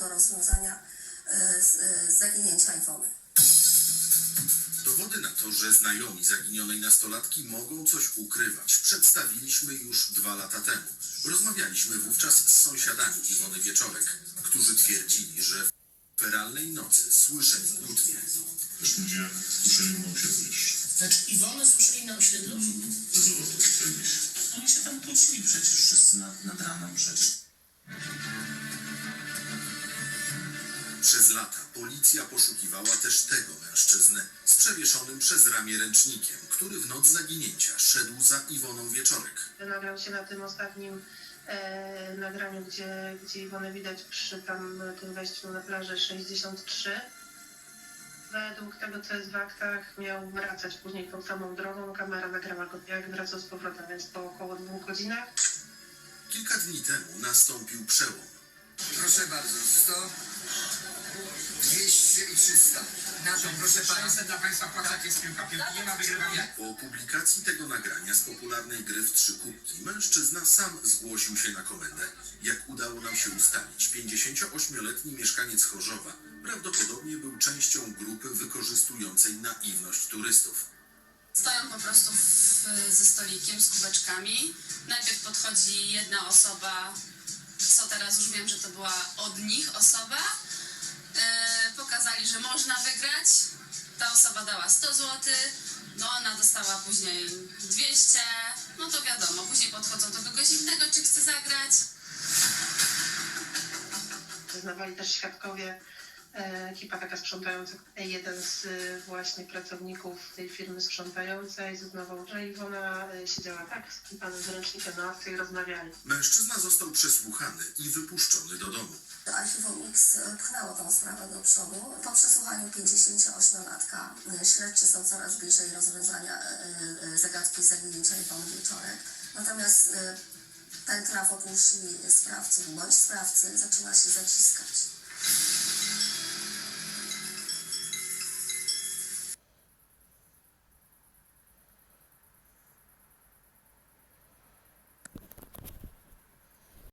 do rozwiązania e, z- e, zaginięcia Iwony. Dowody na to, że znajomi zaginionej nastolatki mogą coś ukrywać, przedstawiliśmy już dwa lata temu. Rozmawialiśmy wówczas z sąsiadami Iwony Wieczorek, którzy twierdzili, że w feralnej nocy słyszeli kłótnie. Też ludzie słyszeli mną się jeszcze. Znaczy Iwonę słyszeli na osiedlu? Kiedyś. Oni się tam kłócili przecież wszyscy nad, nad ranem przecież. Przez lata policja poszukiwała też tego mężczyznę z przewieszonym przez ramię ręcznikiem, który w noc zaginięcia szedł za Iwoną Wieczorek. nagrał się na tym ostatnim e, nagraniu, gdzie, gdzie Iwonę widać przy tam tym wejściu na plażę 63. Według tego, co jest w aktach, miał wracać później tą samą drogą. Kamera nagrała go, jak wracał z powrotem, więc po około dwóch godzinach. Kilka dni temu nastąpił przełom. Proszę bardzo, 100, 200 i 300. Na to, proszę pana. 600 dla Państwa płaca, jak jest piłka. Piłki nie ma wygrywania. Po publikacji tego nagrania z popularnej gry w trzy kubki mężczyzna sam zgłosił się na komendę. Jak udało nam się ustalić, 58-letni mieszkaniec Chorzowa prawdopodobnie był częścią grupy wykorzystującej naiwność turystów. Stoją po prostu w, ze stolikiem, z kubeczkami. Najpierw podchodzi jedna osoba, co teraz już wiem, że to była od nich osoba. E, pokazali, że można wygrać. Ta osoba dała 100 zł, no ona dostała później 200. No to wiadomo, później podchodzą do kogoś innego, czy chce zagrać. Zeznawali też świadkowie, e, ekipa taka sprzątająca. Jeden z e, właśnie pracowników tej firmy sprzątającej zeznawał, że Iwona e, siedziała tak z panem z ręcznikiem na ławce i rozmawiali. Mężczyzna został przesłuchany i wypuszczony do domu. Archiwum X pchnęło tą sprawę do przodu. Po przesłuchaniu 58-latka e, śledczy są coraz bliżej rozwiązania e, e, zagadki zaginięcia Iwony Wieczorek. Natomiast e, pętla wokół szyi sprawców bądź sprawcy zaczyna się zaciskać.